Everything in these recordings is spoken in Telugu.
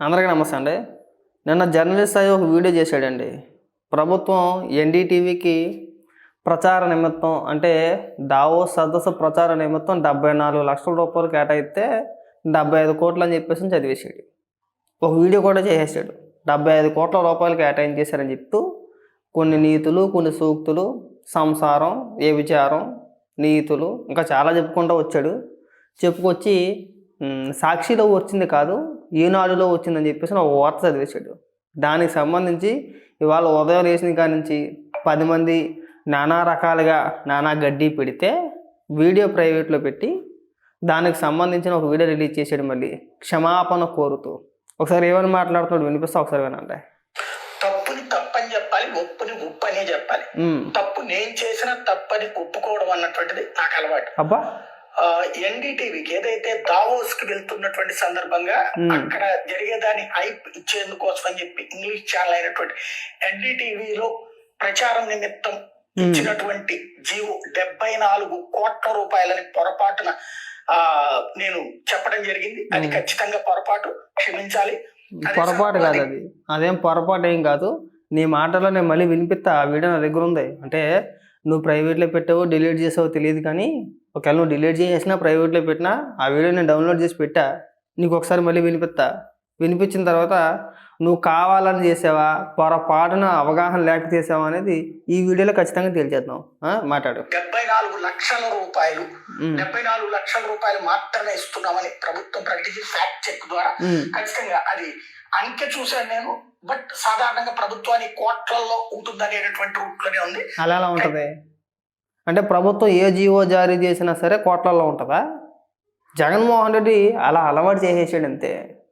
అందరికీ నమస్తే అండి. నిన్న జర్నలిస్ట్ అయ్యి ఒక వీడియో చేశాడండి. ప్రభుత్వం ఎన్డీటీవీకి ప్రచార నిమిత్తం అంటే దావో సదస్సు ప్రచార నిమిత్తం డెబ్బై నాలుగు లక్షల రూపాయలు కేటాయిస్తే డెబ్బై ఐదు కోట్లు అని చెప్పేసి చదివేశాడు. ఒక వీడియో కూడా చేసేసాడు. డెబ్బై ఐదు కోట్ల రూపాయలు కేటాయించేశారని చెప్తూ కొన్ని నీతులు కొన్ని సూక్తులు సంసారం ఏ విచారం నీతులు ఇంకా చాలా చెప్పుకుంటూ వచ్చాడు. చెప్పుకొచ్చి సాక్షిలో వచ్చింది కాదు ఈనాడులో వచ్చిందని చెప్పేసి ఒక వార్త చదివేశాడు. దానికి సంబంధించి ఇవాళ ఉదయం లేచిన కాడి నుంచి పది మంది నానా రకాలుగా నానా గడ్డి పెడితే వీడియో ప్రైవేట్లో పెట్టి దానికి సంబంధించిన ఒక వీడియో రిలీజ్ చేశాడు మళ్ళీ. క్షమాపణ కోరుతూ. ఒకసారి ఏమని మాట్లాడుతున్నాడు వినిపిస్తా? ఒకసారి వినండి. తప్పుని తప్పని చెప్పాలి ఒప్పుని ఉప్పు అనే చెప్పాలి తప్పు నేను చేసిన తప్పని ఒప్పుకోవడం అన్నటువంటిది నాకు అలవాటు. అబ్బా! ఎన్డీటీవీకి ఏదైతే దావోస్కి వెళ్తున్నటువంటి సందర్భంగా. అక్కడ జరిగేదాన్ని హైప్ ఇచ్చేందుకోసం అని చెప్పి ఇంగ్లీష్ ఛానల్ అయినటువంటి ఎన్డీటీవీలో ప్రచారం నిమిత్తం ఇచ్చినటువంటి జీవో డెబ్బై నాలుగు కోట్ల రూపాయలని పొరపాటున ఆ నేను చెప్పడం జరిగింది. అది. ఖచ్చితంగా పొరపాటు క్షమించాలి. పొరపాటు కాదు అది. అదేం పొరపాటు ఏం కాదు. నీ మాటలో నేను మళ్ళీ వినిపిస్తా. ఆ వీడియో నా దగ్గర ఉంది. అంటే నువ్వు ప్రైవేట్లో పెట్టావో డిలీట్ చేసావో తెలియదు కానీ ఒకవేళ నువ్వు డిలీట్ చేసినా ప్రైవేట్లో పెట్టినా ఆ వీడియో నేను డౌన్లోడ్ చేసి పెట్టా నీకు ఒకసారి మళ్ళీ వినిపిస్తా. వినిపించిన తర్వాత నువ్వు కావాలని చేసావా పొరపాటున అవగాహన లేక చేసావా అనేది ఈ వీడియోలో ఖచ్చితంగా తేల్చేద్దాం ఆ? మాట్లాడు. డెబ్బై నాలుగు లక్షల రూపాయలు డెబ్బై నాలుగు లక్షల రూపాయలు మాత్రమే ఇస్తున్నామని ప్రభుత్వం ప్రకటించి ఫ్యాక్ట్ చెక్ ద్వారా. ఖచ్చితంగా అది అంకె చూశాను నేను. బట్ సాధారణంగా ప్రభుత్వానికి కోట్లలో ఉంటుందనేటటువంటి రూట్ ఉంది. అలా ఎలా ఉంటుంది. అంటే ప్రభుత్వం ఏ జీవో జారీ చేసినా సరే కోట్లలో ఉంటుందా? జగన్మోహన్ రెడ్డి అలా అలవాటు చేసేసాడు అంతే.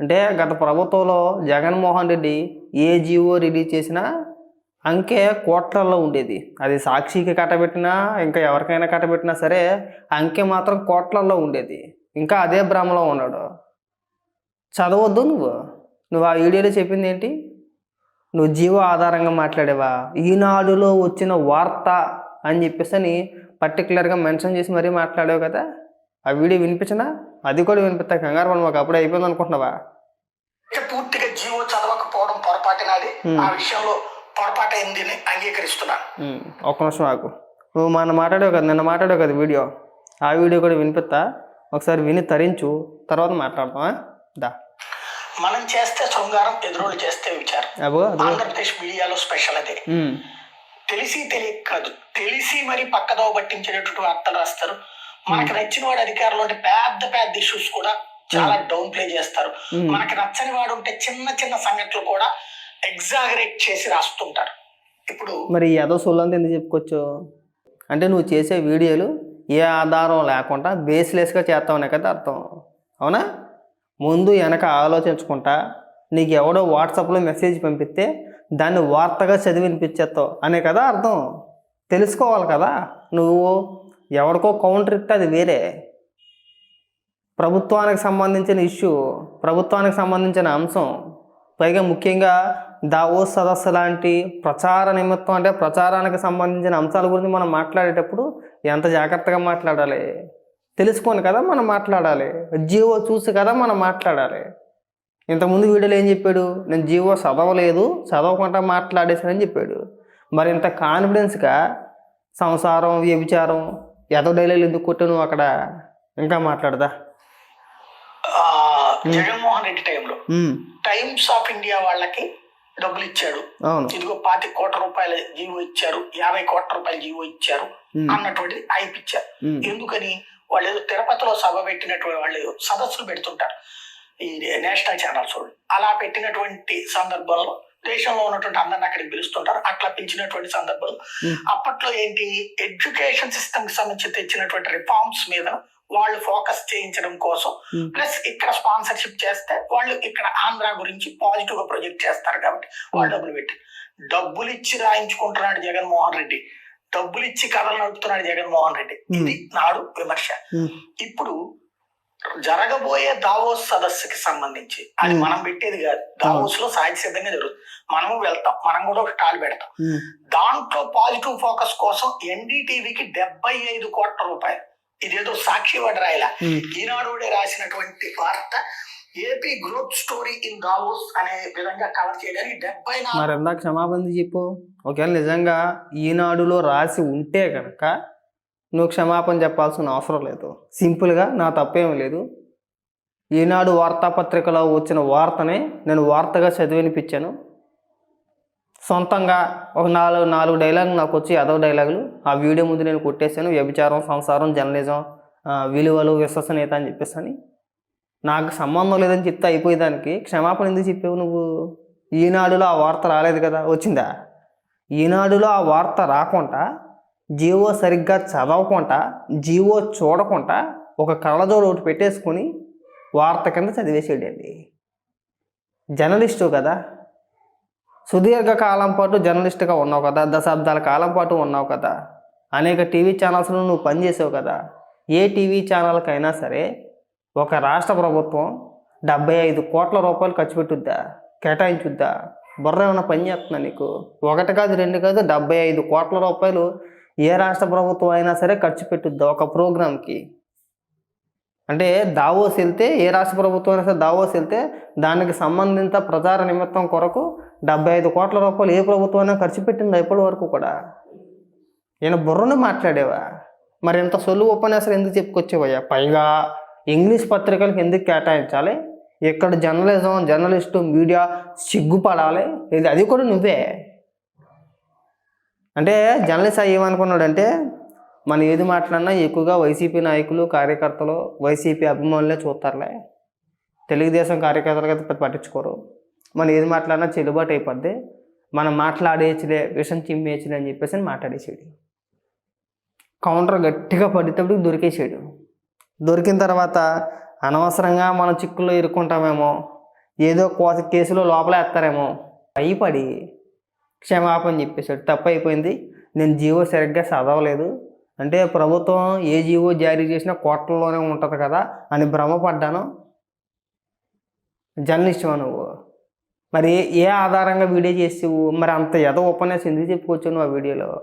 అంటే గత ప్రభుత్వంలో జగన్మోహన్ రెడ్డి ఏ జీవో రిలీజ్ చేసినా అంకె కోట్లలో ఉండేది. అది సాక్షికి కట్టబెట్టినా ఇంకా ఎవరికైనా కట్టబెట్టినా సరే అంకె మాత్రం కోట్లలో ఉండేది. ఇంకా అదే భ్రమలో ఉన్నాడు. చదవద్దు నువ్వు. నువ్వు ఆ వీడియోలో చెప్పింది ఏంటి? నువ్వు జీవో ఆధారంగా మాట్లాడేవా? ఈనాడులో వచ్చిన వార్త అని చెప్పేసి అని పర్టికులర్గా మెన్షన్ చేసి మరీ మాట్లాడావు కదా? ఆ వీడియో వినిపించినా? అది కూడా వినిపిస్తా. కంగారు పడి మాకు అప్పుడే అయిపోయింది అనుకుంటున్నావా? పూర్తిగా జీవో చదవకపోవడం పొరపాటునది. ఆ విషయంలో పొరపాటు అయింది అని అంగీకరిస్తున్నాను. ఉమ్, ఒక్క నిమిషం నాకు నువ్వు మన మాట్లాడావు కదా నిన్న మాట్లాడావు కదా వీడియో? ఆ వీడియో కూడా వినిపిస్తా. ఒకసారి విని తరించు తర్వాత మాట్లాడతాం ఆ? దా. మనం చేస్తే శృంగారం ఎదురోళ్ళు చేస్తే విచారం. ఆంధ్రప్రదేశ్ మీడియాలో స్పెషల్ అదే. తెలిసి తెలియక కాదు. తెలిసి మరి పక్కదోవ పట్టించేటటువంటి వార్తలు రాస్తారు. మనకు నచ్చిన వాడు అధికారంలో ఉంటే పెద్ద పెద్ద ఇష్యూస్ కూడా చాలా డౌన్ ప్లే చేస్తారు. మనకి నచ్చని వాడు ఉంటే చిన్న చిన్న సంఘటనలు కూడా ఎగ్జాగరేట్ చేసి రాస్తుంటారు. ఇప్పుడు మరి ఏదో సొల్లంతా ఎందుకు చెప్పుకోవచ్చు అంటే నువ్వు చేసే వీడియోలు ఏ ఆధారం లేకుండా బేస్లెస్గా చేస్తావనే కదా అర్థం. అవునా? ముందు వెనక ఆలోచించుకుంటా నీకు ఎవడో వాట్సాప్లో మెసేజ్ పంపిస్తే దాన్ని వార్తగా చదివి వినిపించేస్తావు అనే కదా అర్థం? తెలుసుకోవాలి కదా? నువ్వు ఎవరికో కౌంటర్ ఇస్తే అది వేరే. ప్రభుత్వానికి సంబంధించిన ఇష్యూ ప్రభుత్వానికి సంబంధించిన అంశం. పైగా ముఖ్యంగా దావో సదస్సు లాంటి ప్రచార నిమిత్తం అంటే ప్రచారానికి సంబంధించిన అంశాల గురించి మనం మాట్లాడేటప్పుడు ఎంత జాగ్రత్తగా మాట్లాడాలి? తెలుసుకొని కదా మనం మాట్లాడాలి. జీవో చూసి కదా మనం మాట్లాడాలి. ఇంతకుముందు వీడియోలో ఏం చెప్పాడు? నేను జీవో చదవలేదు చదవకుండా మాట్లాడేసానని చెప్పాడు. మరి ఇంత కాన్ఫిడెన్స్గా సంసారం వ్యభిచారం ఎదో డైలాగులు ఎందుకు కొట్టావు నువ్వు అక్కడ? ఇంకా మాట్లాడదా? జగన్మోహన్ రెడ్డి టైంలో టైమ్స్ ఆఫ్ ఇండియా వాళ్ళకి డబ్బులు ఇచ్చాడు అవును. ఇదిగో పాతి కోట్ల రూపాయల జీవో ఇచ్చారు యాభై కోట్ల రూపాయల జీవో ఇచ్చారు అన్నటువంటిది ఉమ్, ఎందుకని? వాళ్ళు ఏదో తిరుపతిలో సభ పెట్టినటువంటి వాళ్ళు సదస్సులు పెడుతుంటారు. ఈ నేషనల్ ఛానల్స్ వాళ్ళు. అలా పెట్టినటువంటి సందర్భంలో దేశంలో ఉన్నటువంటి అందరిని అక్కడికి పిలుస్తుంటారు. అట్లా పిలిచినటువంటి సందర్భంలో. Hmm. అప్పట్లో ఏంటి? ఎడ్యుకేషన్ సిస్టమ్కి సంబంధించి తెచ్చినటువంటి రిఫార్మ్స్ మీద వాళ్ళు ఫోకస్ చేయించడం కోసం. ప్లస్ ఇక్కడ స్పాన్సర్షిప్ చేస్తే వాళ్ళు ఇక్కడ ఆంధ్ర గురించి పాజిటివ్గా ప్రొజెక్ట్ చేస్తారు కాబట్టి వాళ్ళు డబ్బులు పెట్టి డబ్బులు ఇచ్చి రాయించుకుంటున్నాడు జగన్మోహన్ రెడ్డి. డబ్బులు ఇచ్చి కథలు నడుపుతున్నాడు జగన్మోహన్ రెడ్డి. ఇది నాడు విమర్శ. ఇప్పుడు జరగబోయే దావోస్ సదస్సుకి సంబంధించి అది. మనం పెట్టేది కాదు. దావోస్లో సహజ సిద్ధంగా జరుగుతుంది. మనము వెళ్తాం. మనం కూడా ఒక స్టాల్ పెడతాం. దాంట్లో పాజిటివ్ ఫోకస్ కోసం ఎన్డీటీవీకి డెబ్బై ఐదు కోట్ల రూపాయలు. ఇదేదో సాక్షి వాడు రాయలా ఉమ్, ఈనాడు రాసినటువంటి వార్త AP growth story in Davos అనే విధంగా కవర్ చేయడానికి డెబ్బై మరి ఎందాక క్షమాపణ చెప్పు. ఒకవేళ నిజంగా ఈనాడులో రాసి ఉంటే కనుక నువ్వు క్షమాపణ చెప్పాల్సిన అవసరం లేదు. సింపుల్గా నా తప్పేం లేదు. ఈనాడు వార్తాపత్రికలో వచ్చిన వార్తనే నేను వార్తగా చదివినిపించాను. సొంతంగా ఒక నాలుగు నాలుగు డైలాగులు నాకు వచ్చి అదో డైలాగులు ఆ వీడియో ముందు నేను కొట్టేశాను. వ్యభిచారం సంసారం జర్నలిజం విలువలు విశ్వసనీయత అని చెప్పేసి అని. నాకు సంబంధం లేదని చెప్తే అయిపోయేదానికి. క్షమాపణ ఎందుకు చెప్పావు నువ్వు? ఈనాడులో ఆ వార్త రాలేదు కదా? వచ్చిందా? ఈనాడులో ఆ వార్త రాకుండా జీవో సరిగ్గా చదవకుండా జీవో చూడకుండా ఒక కళ్ళజోడు ఒకటి పెట్టేసుకొని వార్త కింద చదివేసేయండి. జర్నలిస్టు కదా? సుదీర్ఘ కాలం పాటు జర్నలిస్ట్గా ఉన్నావు కదా? దశాబ్దాల కాలం పాటు ఉన్నావు కదా? అనేక టీవీ ఛానల్స్లో నువ్వు పనిచేసావు కదా? ఏ టీవీ ఛానల్కైనా సరే ఒక రాష్ట్ర ప్రభుత్వం డెబ్బై ఐదు కోట్ల రూపాయలు ఖర్చు పెట్టుద్దా? కేటాయించుద్దా? బుర్ర ఏమైనా పని చేస్తుందా నీకు? ఒకటి కాదు రెండు కాదు డెబ్బై ఐదు కోట్ల రూపాయలు ఏ రాష్ట్ర ప్రభుత్వం అయినా సరే ఖర్చు పెట్టుద్దా ఒక ప్రోగ్రామ్కి అంటే దావోస్ వెళ్తే ఏ రాష్ట్ర ప్రభుత్వం అయినా సరే దావోస్ వెళ్తే దానికి సంబంధిత ప్రచార నిమిత్తం కొరకు డెబ్బై ఐదు కోట్ల రూపాయలు ఏ ప్రభుత్వం అయినా ఖర్చు పెట్టిందా ఇప్పటి వరకు కూడా? ఈయన బుర్రను మాట్లాడేవా? మరి ఇంత సొల్లు ఉపన్యాసాలు ఎందుకు చెప్పుకొచ్చేవయ్యా? పైగా ఇంగ్లీష్ పత్రికలకు ఎందుకు కేటాయించాలి? ఇక్కడ జర్నలిజం జర్నలిస్టు మీడియా సిగ్గుపడాలి? ఇది అది కూడా నువ్వే. అంటే జర్నలిస్ట్ ఏమనుకున్నాడంటే మనం ఏది మాట్లాడినా ఎక్కువగా వైసీపీ నాయకులు కార్యకర్తలు వైసీపీ అభిమానులే చూస్తారులే. తెలుగుదేశం కార్యకర్తలు అయితే పట్టించుకోరు. మనం ఏది మాట్లాడినా చెల్లుబాటు అయిపోద్ది. మనం మాట్లాడేయచ్చులే విషం చిమ్మేయచ్చులే అని చెప్పేసి అని కౌంటర్ గట్టిగా పడేటప్పుడు దొరికేసాడు. దొరికిన తర్వాత అనవసరంగా మనం చిక్కుల్లో ఇరుక్కుంటామేమో ఏదో కోత కేసులో లోపల వేస్తారేమో భయపడి క్షమాపణ చెప్పేశాడు. తప్పు అయిపోయింది నేను జీవో సరిగ్గా చదవలేదు. అంటే ప్రభుత్వం ఏ జీవో జారీ చేసినా కోట్లలోనే ఉంటుంది కదా అని భ్రమపడ్డాను. జర్నలిస్టువా నువ్వు? మరి ఏ- ఆధారంగా వీడియో చేసేవు మరి అంత ఎద ఉపన్యాసం ఎందుకు చెప్పుకోవచ్చు నువ్వు ఆ వీడియోలో?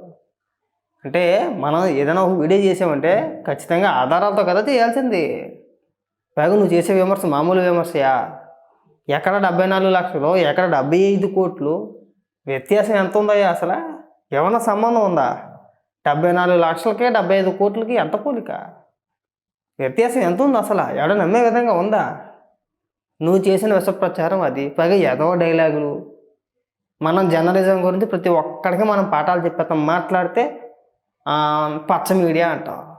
అంటే మనం ఏదైనా ఒక వీడియో చేసామంటే ఖచ్చితంగా ఆధారాలతో కదా చేయాల్సింది. పైగా నువ్వు చేసే విమర్శ మామూలు విమర్శయా? ఎక్కడ డెబ్బై నాలుగు లక్షలు ఎక్కడ డెబ్బై ఐదు కోట్లు? వ్యత్యాసం ఎంత ఉందయ్యా అసలు? ఏమైనా సంబంధం ఉందా? డెబ్బై నాలుగు లక్షలకే డెబ్బై ఐదు కోట్లకి ఎంత పోలిక? వ్యత్యాసం ఎంత ఉంది అసలు? ఎవడ నమ్మే విధంగా ఉందా? నువ్వు చేసిన విష ప్రచారం అది. పైగా ఏదో డైలాగులు మనం జర్నలిజం గురించి ప్రతి ఒక్కడికి మనం పాఠాలు చెప్పేస్తాం. మాట్లాడితే పచ్చ మీడియా అంటాం.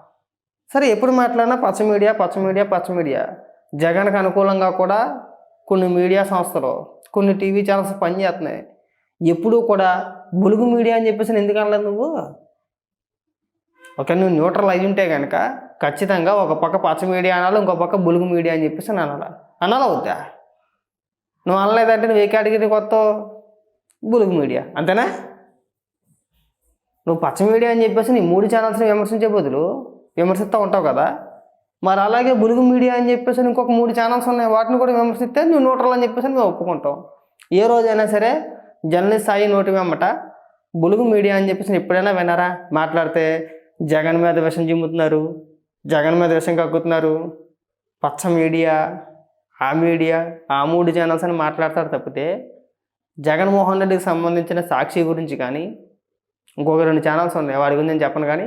సరే ఎప్పుడు మాట్లాడినా పచ్చ మీడియా పచ్చ మీడియా పచ్చ మీడియా. జగన్కి అనుకూలంగా కూడా కొన్ని మీడియా సంస్థలు కొన్ని టీవీ ఛానల్స్ పనిచేస్తున్నాయి. ఎప్పుడూ కూడా బులుగు మీడియా అని చెప్పేసి ఎందుకు అనలేదు నువ్వు? ఒక నువ్వు న్యూట్రల్ అయి ఉంటే కనుక ఖచ్చితంగా ఒక పక్క పచ్చ మీడియా అనాలి ఇంకో పక్క బులుగు మీడియా అని చెప్పేసి అని అనాలా. అనాలా వద్దా? నువ్వు అనలేదంటే నువ్వు ఏ కేటగిరీ కొత్త బులుగు మీడియా. అంతేనా? నువ్వు పచ్చ మీడియా అని చెప్పేసి నీ మూడు ఛానల్స్ని విమర్శించే బదులు విమర్శిస్తూ ఉంటావు కదా. మరి అలాగే బులుగు మీడియా అని చెప్పేసి ఇంకొక మూడు ఛానల్స్ ఉన్నాయి. వాటిని కూడా విమర్శిస్తే నువ్వు న్యూట్రల్ అని చెప్పేసి మేము ఒప్పుకుంటాం ఏ రోజైనా సరే జర్నలిస్ట్ స్థాయి నోటి వెంబట బులుగు మీడియా అని చెప్పేసి ఎప్పుడైనా విన్నారా మాట్లాడితే జగన్ మీద విషం చిమ్ముతున్నారు జగన్ మీద విషం కక్కుతున్నారు పచ్చ మీడియా ఆ మీడియా ఆ మూడు ఛానల్స్ అని మాట్లాడతారు తప్పితే జగన్మోహన్ రెడ్డికి సంబంధించిన సాక్షి గురించి కానీ ఇంకొక రెండు ఛానల్స్ ఉన్నాయి. వాడి గురించి నేను చెప్పను కానీ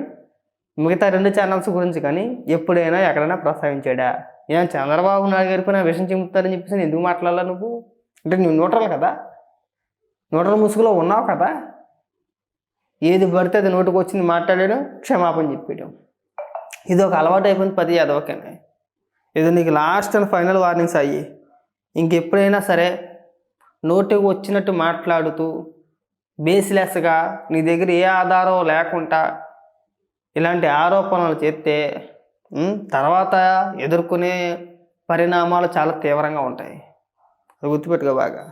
మిగతా రెండు ఛానల్స్ గురించి కానీ ఎప్పుడైనా ఎక్కడైనా ప్రస్తావించాడా? ఏం చంద్రబాబు నాయుడు గారికి నా విషయం చెబుతారని చెప్పేసి నేను ఎందుకు మాట్లాడాలా నువ్వు? అంటే నువ్వు న్యూట్రల్ కదా? న్యూట్రల్ ముసుగులో ఉన్నావు కదా? ఏది పడితే అది నోటికి వచ్చింది మాట్లాడాడు క్షమాపణ చెప్పాడు. ఇది ఒక అలవాటు అయిపోయింది పది అదొకనే ఇది నీకు లాస్ట్ అండ్ ఫైనల్ వార్నింగ్స్ అయ్యి ఇంకెప్పుడైనా సరే నోటికి వచ్చినట్టు మాట్లాడుతూ బేస్లెస్గా నీ దగ్గర ఏ ఆధారం లేకుండా ఇలాంటి ఆరోపణలు చేస్తే తర్వాత ఎదుర్కొనే పరిణామాలు చాలా తీవ్రంగా ఉంటాయి. అది గుర్తుపెట్టుకో బాగా.